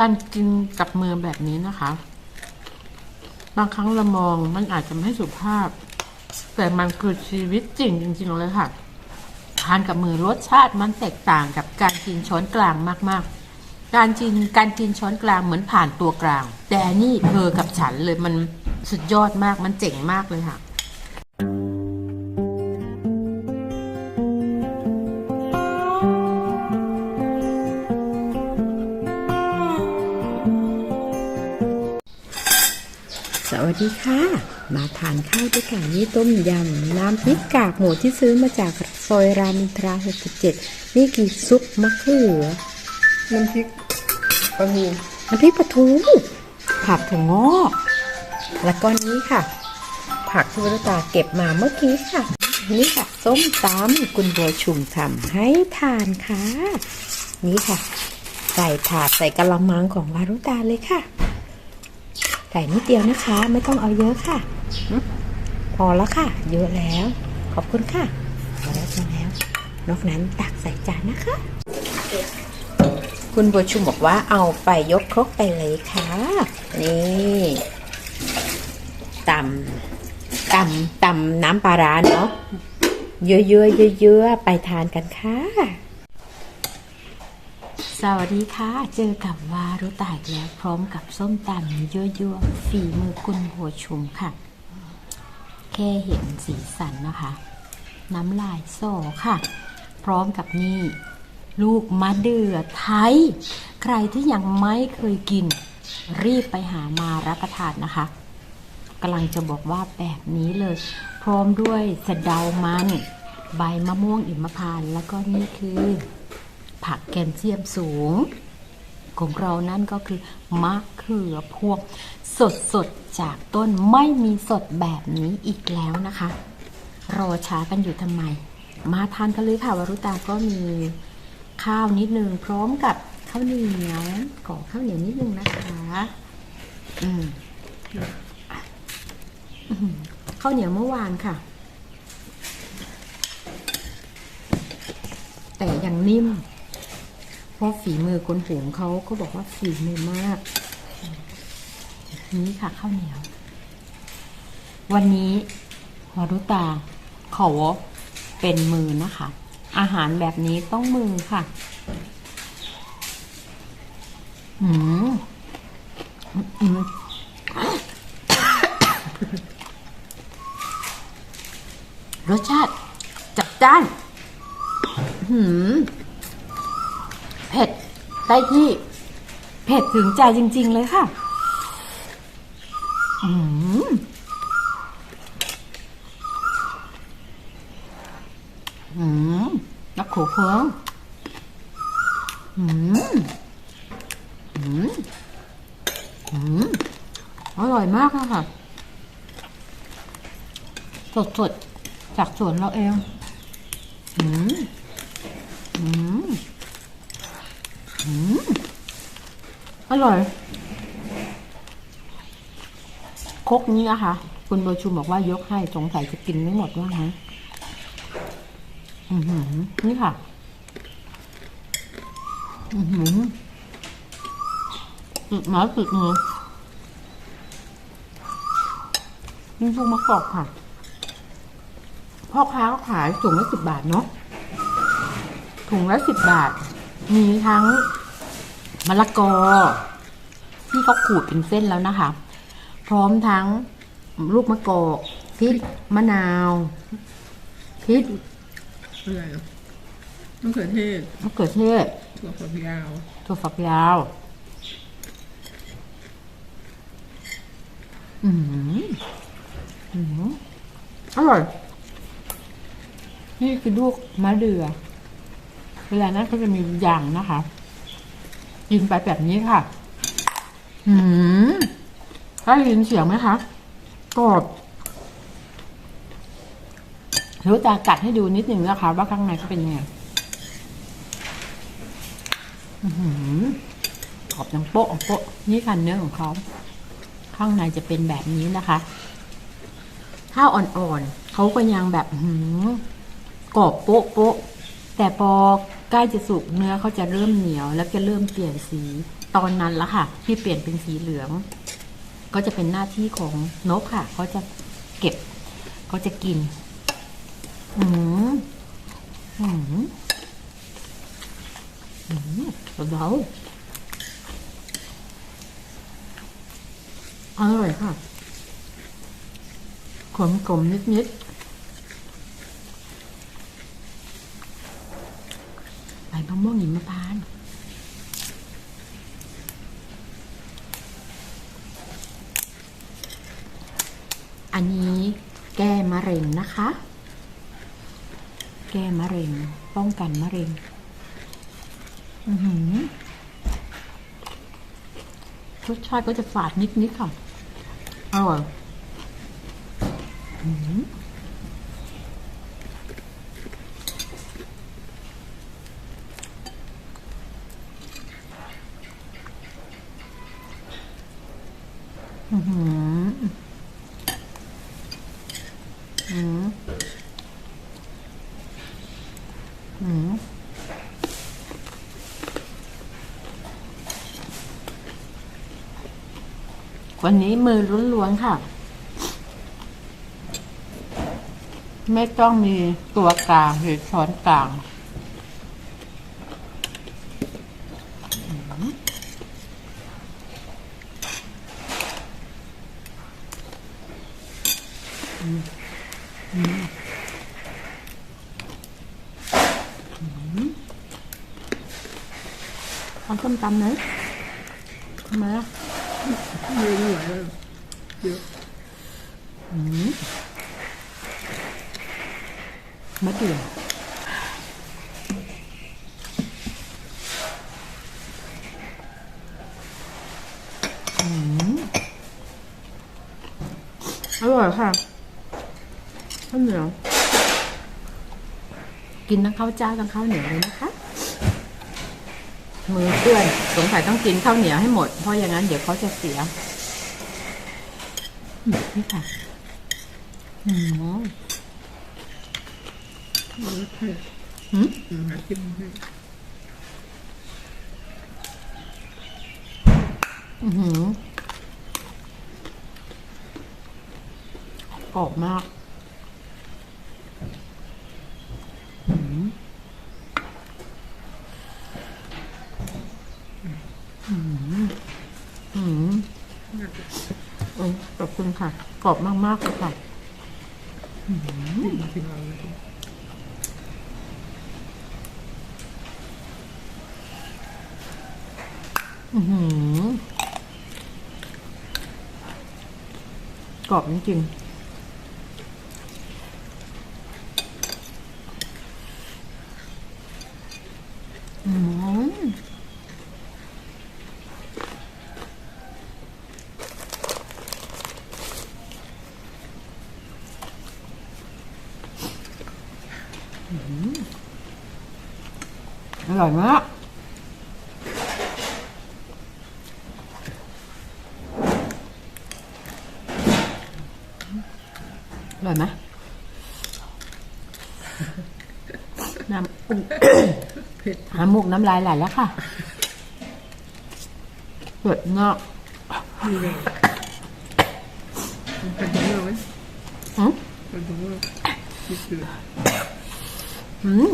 การกินกับมือแบบนี้นะคะ บางครั้งเรามองมันอาจจะไม่สุภาพ แต่มันคือชีวิตจริงจริงๆเลยค่ะ ทานกับมือรสชาติมันแตกต่างกับการกินช้อนกลางมากๆ การกินการกินช้อนกลางเหมือนผ่านตัวกลาง แต่นนี่เธอกับฉันเลยมันสุดยอดมากมันเจ๋งมากเลยค่ะ ดีค่ะ มาทานข้าวด้วยกันนี่ต้มยำ น้ำพริกกากหมูที่ซื้อมาจากซอยรามอินทรา 67 นี่กี่ซุปมะเขือน้ำพริกปลาทูน้ำพริกปลาทูผักถั่วงอกแล้วก็นี้ค่ะ ผักที่วรตาเก็บมาเมื่อกี้ค่ะ นี่ค่ะ ส้มตำคุณบัวชุมทำให้ทานค่ะ นี่ค่ะ ใส่ถาดใส่กะละมังของวารุตาเลยค่ะ ใส่นิดเดียวนะคะ ไม่ต้องเอาเยอะค่ะอืมพอแล้วค่ะ เยอะแล้ว ขอบคุณค่ะพอแล้วพอแล้ว นอกนั้นตักใส่จานนะคะ คุณบัวชุมบอกว่าเอาไปยกครกไปเลยค่ะ นี่ตำตำตำน้ำปลาร้าเนาะเยอะๆเยอะๆไปทานกันค่ะ สวัสดีค่ะ เจอกับวารุตายแล้วพร้อมกับส้มตำยั่วๆฝีมือคุณหัวชุมค่ะ แค่เห็นสีสันนะคะ น้ำลายโซ่ค่ะ พร้อมกับนี่ ลูกมะเดื่อไทย ใครที่ยังไม่เคยกิน รีบไปหามารับประทานนะคะกำลังจะบอกว่าแบบนี้เลย พร้อมด้วยสะเดามัน ใบมะม่วงอิมพานแล้วก็นี่คือ ผักแคลเซียมสูง ของเรานั่นก็คือมะเขือพวงสดสดๆจากต้นไม่มีสดแบบนี้อีกแล้วนะคะ รอช้ากันอยู่ทำไม มาทานกันเลยค่ะวรุตาก็มีข้าวนิดนึงพร้อมกับข้าวเหนียวขอข้าวเหนียวนิดนึงนะคะอืมข้าวเหนียวเมื่อวานค่ะ แต่ยังนิ่ม เพราะฝีมือคนหุงเขาก็บอกว่าฝีมือมาก นี่ค่ะข้าวเหนียว วันนี้วารุตาขอเป็นมือนะคะ อาหารแบบนี้ต้องมือค่ะ อืมอืมรสชาติจัดจ้าน หืม เผ็ดได้ที่ เผ็ดถึงใจจริง ๆ เลยค่ะ อืมอืมนักโขเพิงอืมอืมอืมอร่อยมากค่ะ สดๆ จากสวนเราเอง อืมอืม อือร่อย คกนี้นะคะ คุณโบชูบอกว่ายกให้สงสัยจะกินไม่หมดว่างั้นอือหือนี่ค่ะอือหือติดไม้ติดมือนี่พวกมะกอกค่ะ พ่อค้าก็ขายถุงละสิบบาทเนาะถุงละสิบบาท มีทั้งมะละกอ ที่เขาขูดเป็นเส้นแล้วนะคะ พร้อมทั้งลูกมะกอกพริกมะนาวพริกอะไรอะมะเขือเทศมะเขือเทศถั่วฝักยาวถั่วฝักยาว อืมอืมอร่อย นี่คือลูกมะเดื่อ เวลานั้นก็จะมียางนะคะกินไปแบบนี้ค่ะ อืมได้ยินเสียงไหมคะกรอบเดี๋ยวจะกัดให้ดูนิดนึงนะคะ ว่าข้างในเขาเป็นยังไงอื้อหือกรอบยังโป๊ะโป๊ะนี่ค่ะเนื้อของเขาข้างในจะเป็นแบบนี้นะคะ ข้าวอ่อนๆเขาก็ยังแบบอื้อหือกรอบโป๊ะโป๊ะแต่พอ ใกล้จะสุกเนื้อเขาจะเริ่มเหนียว แล้วจะเริ่มเปลี่ยนสี ตอนนั้นละค่ะ ที่เปลี่ยนเป็นสีเหลือง ก็จะเป็นหน้าที่ของนกค่ะเขาจะเก็บเขาจะกิน อืมอืมอืมเบาอร่อยค่ะขมกลมนิดๆใบ มะม่วงหิมพานต์อันนี้แก้มะเร็งนะคะ แก้มะเร็ง ป้องกันมะเร็ง อือหือรสชาติก็จะฝาดนิดๆค่ะ อร่อย อือหืออืมอืม วันนี้มือล้วนๆค่ะ ไม่ต้องมีตัวกลางหรือช้อนกลางเอาส้มตำไหมทำไมอะ เยอะไม่ไหวแล้วเยอะมะเดือออร่อยค่ะข้าวเหนียว กินทั้งข้าวเจ้าทั้งข้าวเหนียวเลยนะคะ มือเพื่อนสงสัยต้องกินข้าวเหนียวให้หมด เพราะอย่างนั้นเดี๋ยวเขาจะเสียนี่ค่ะอืมอืมอืมหากินให้อือหือกรอบมากอืมอืมอืม น่าจะ เออขอบคุณค่ะ กรอบมากๆเลยค่ะกรอบจริงอืม อร่อยมากอร่อยไหมน้ำอุ๊ยเผ็ดหาหมูกน้ำลายไหลแล้วค่ะเปิดงอกดีเลยเป็นถุงมือไหมอืมเป็นถุงมือคิดเกลืออืม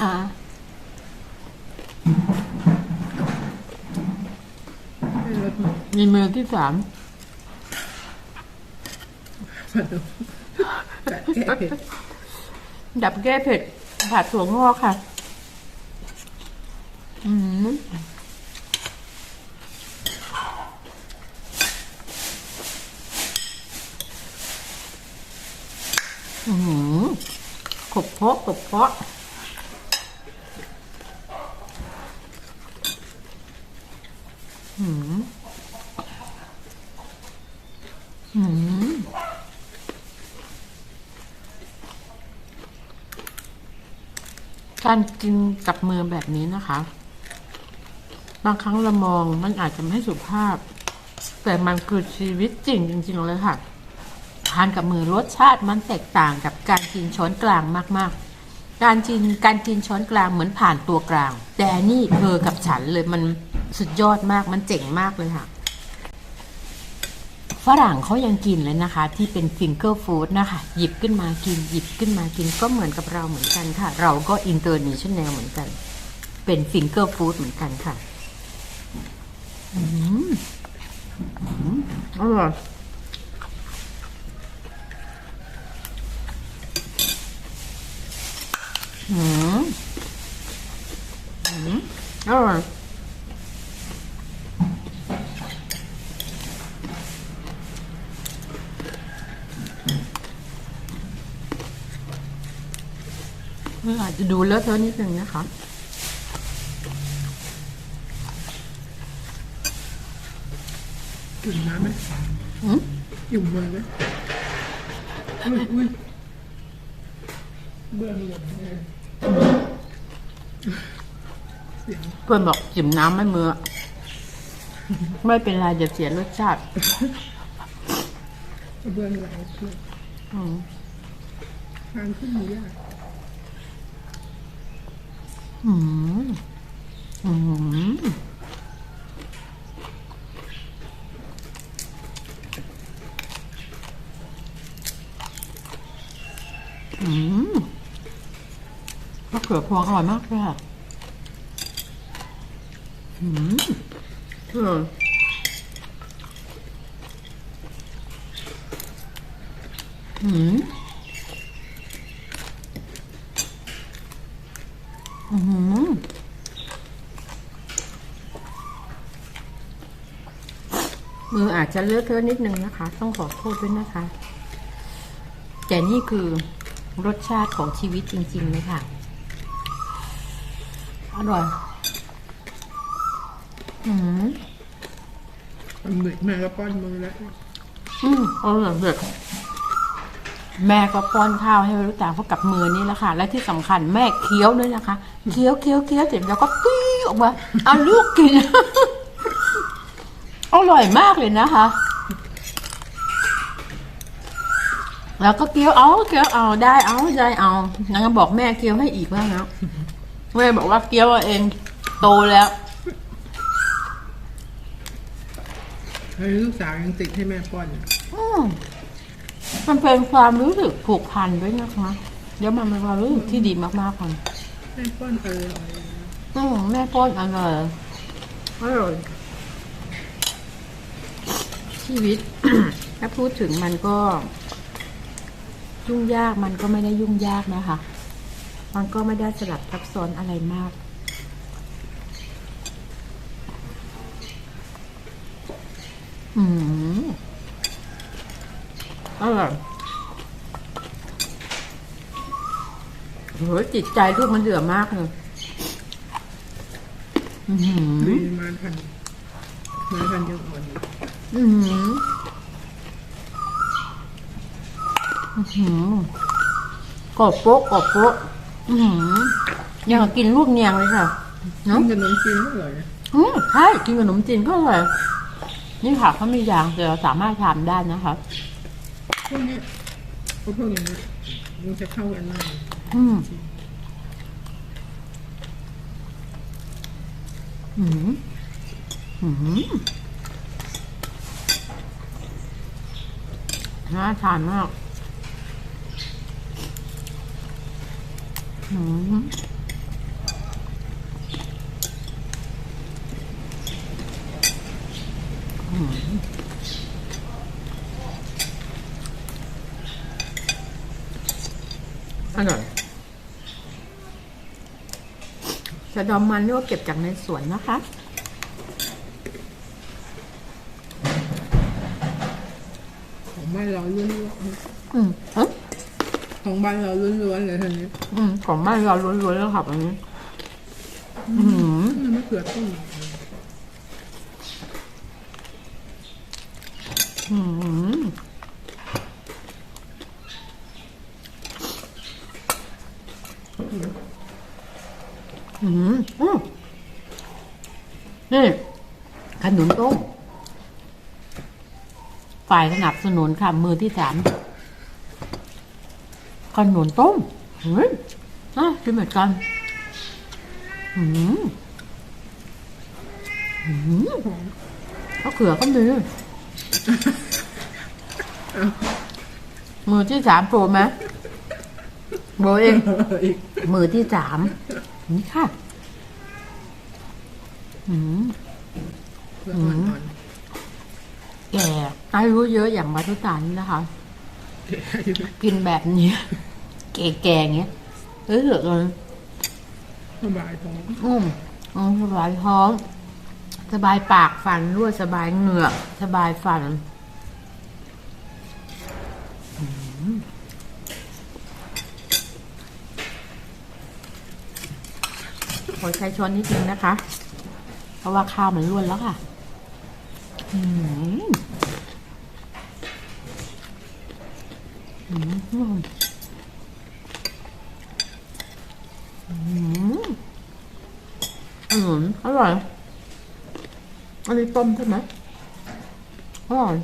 ถามว่าอ่าให้รสมันมีมือที่สามแต่แก้เผ็ดดับแก้เผ็ดผัดถั่วงอกค่ะ อืมอืมขบเพาะขบเพาะอืมอืม การกินกับมือแบบนี้นะคะ บางครั้งเรามองมันอาจจะไม่สุภาพ แต่มันคือชีวิตจริงจริง ๆ เลยค่ะ ทานกับมือรสชาติมันแตกต่างกับการกินช้อนกลางมากการกินการกินช้อนกลางเหมือนผ่านตัวกลาง แต่นนี่เธอกับฉันเลยมันสุดยอดมากมันเจ๋งมากเลยค่ะ ฝรั่งเขายังกินเลยนะคะ ที่เป็นฟิงเกอร์ฟู้ดนะคะ หยิบขึ้นมากินหยิบขึ้นมากินก็เหมือนกับเราเหมือนกันค่ะ เราก็อินเตอร์เนชั่นแนลเหมือนกัน เป็นฟิงเกอร์ฟู้ดเหมือนกันค่ะอืมอืมอร่อยอืมอืมอร่อย อา จจะดูเลอะเทอะนิดนึงนะคะ จุ่มน้ำไหมอืมจุ่มเลยไหมอุ้ยอุ้ยเบื่อหมดเลยเสียงเพื่อนบอกจิ่มน้ำไม่มือไม่เป็นไรเดี๋ยวเสียรสชาติเบื่อไหลเลยอืมทานขึ้นหมูย่าง อืมอืมอืมมะเขือพวงอร่อยมากเลยค่ะอืมอร่อยอืม อืมมืออาจจะเลอะเทอะนิดนึงนะคะ ต้องขอโทษด้วยนะคะ แต่นี่คือรสชาติของชีวิตจริงๆเลยค่ะ อร่อย อืมมันเด็กแม่ก็ป้อนมือแล้ว อืมอร่อยเด็ด แม่ก็ป้อนข้าวให้รู้จักเพราะกับมือนี่แหละค่ะ และที่สำคัญแม่เคี้ยวด้วยนะคะ เคี้ยวเคี้ยวเคี้ยวเสร็จแล้วก็ปี้ออกมาเอาลูกกิน อร่อยมากเลยนะคะ แล้วก็เคี้ยวเอาเคี้ยวเอาได้เอาได้เอานางก็บอกแม่เคี้ยวให้อีกว่านะแม่บอกว่าเคี้ยวเอาเองโตแล้วเฮ้ยลูกสาวยังติดให้แม่ป้อนอยู่อื มมันเป็นความรู้สึกผูกพันด้วยนะคะแล้วมันเป็นความรู้สึกที่ดีมากๆเลยแม่ป้อนเออร่อยอืมแม่ป้อนอร่อยอร่อยชีวิต ถ้าพูดถึงมันก็ ยุ่งยากมันก็ไม่ได้ยุ่งยากนะคะ มันก็ไม่ได้สลับซับซ้อนอะไรมากอืม อร่อยโหจิตใจลูกมันเดือดมากเลยอือหือดีมาทันมาทันยังอ่อนอยู่อือหืออื้อหือกรอบโป๊ะกรอบโป๊ะอือหือยังกับกินลูกเนียงเลยค่ะกิเนาะนกับขนมจีนก็อร่อยนะอืมใช่กินกับขนมจีนก็อร่อยนี่ค่ะเขามีอย่างแต่เราสามารถทำได้นะคะ พวกเนี้ยพวกพวกอย่างนี้มันจะเข้ากันมากอืมอืมอืมน่าทานมากอืมอืม อร่อยสะดอมมันนี่ก็เก็บจากในสวนนะคะ ของบ้านเราล้วนอืมเอ้ยๆของบ้านเราล้วนๆเลยทีนี้อืมของบ้านเราล้วนๆแล้วค่ะอันนี้ อืมมันมะเขือต้ม อืมอืมอืมนี่ข นุนต้ม ฝ่ายสนับสนุนค่ะ มือที่สามขนุนต้มเฮ้ยอะกินเหมือนกันอืมอืมมะเขือก็มีมือที่สามโปรไหมโปรเอง มือที่สามนี่ค่ะ อืม อ่อนแก่อายุเยอะอย่างมาทุตานี่นะคะๆแก่อยู่ไหมกินแบบนี้ แก่ๆอย่างเงี้ยเฮ้ยเหลือเกินสบายท้องอืมอืมสบายท้อง สบายปากฟันด้วยสบายเหงือกสบายฟันอืมขอใช้ช้อนนิดนึงนะคะ เพราะว่าข้าวมันร่วนแล้วค่ะ อืมอืมอืมอืมอร่อย อันนี้ต้มใช่ไหมอร่อย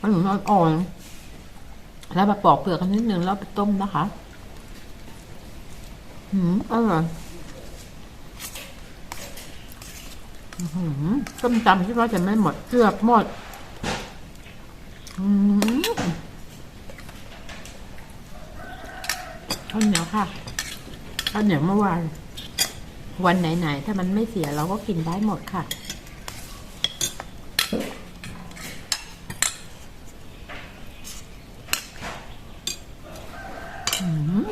อันนี้อ่อนๆแล้วมาปอกเปลือกกันนิดนึงแล้วไปต้มนะคะ อืมอร่อย อื้อหือต้มตำที่ว่าจะไม่หมดเกือบหมดอืมข้าวเหนียวค่ะข้าวเหนียวเมื่อวานวันไหนๆถ้ามันไม่เสียเราก็กินได้หมดค่ะ อืม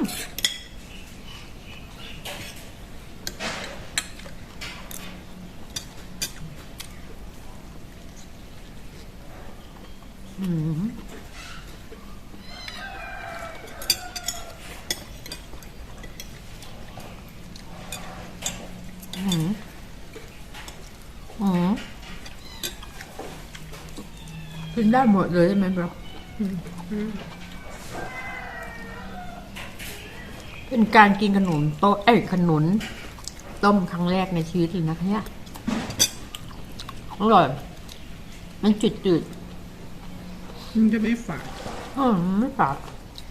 อืมอืมอืม กินได้หมดเลยใช่ไหมบรอเป็นการกินขนมโต๊ะเอ้ยขนุนต้มครั้งแรกในชีวิตเลยนะคะเนี่ยอร่อย มันจืดจืดมันจะไม่ฝาดๆอืมไม่ฝาด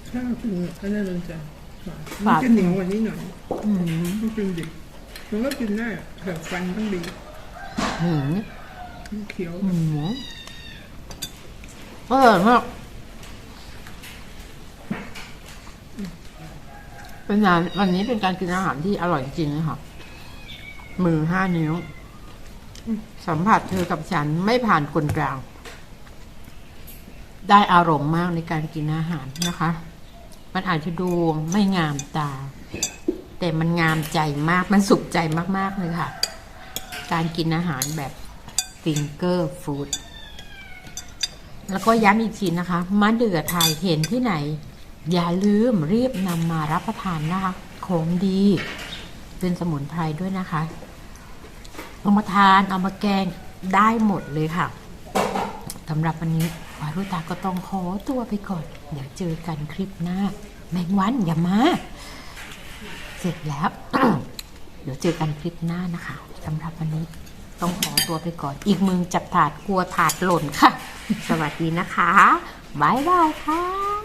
ถ้าคืออันนั้นมันจะฝาดฝามันดจะเหนียวกว่านี้หน่อยอืมมันกินดิมันก็กินได้อะแต่ฟันต้องดีหืมมันเขียวอืม อร่อยมากเป็นงานวันนี้เป็นการกินอาหารที่อร่อยจริงๆนะคะมือห้านิ้ว สัมผัสเธอกับฉันไม่ผ่านคนกลาง ได้อารมณ์มากในการกินอาหารนะคะ มันอาจจะดูไม่งามตา แต่มันงามใจมากมันสุขใจมากๆเลยค่ะ การกินอาหารแบบฟิงเกอร์ฟู้ด แล้วก็ย้ำอีกทีนะคะมะเดื่อไทยเห็นที่ไหน อย่าลืมรีบนำมารับประทานนะคะของดี เป็นสมุนไพรด้วยนะคะเอามาทานเอามาแกงได้หมดเลยค่ะสำหรับวันนี้วารุตาก็ต้องขอตัวไปก่อน เดี๋ยวเจอกันคลิปหน้า แมงวันอย่ามา เสร็จแล้ว เดี๋ยวเจอกันคลิปหน้านะคะสำหรับวันนี้ ต้องขอตัวไปก่อน อีกมือจับถาดกลัวถาดหล่นค่ะ สวัสดีนะคะบายบายค่ะ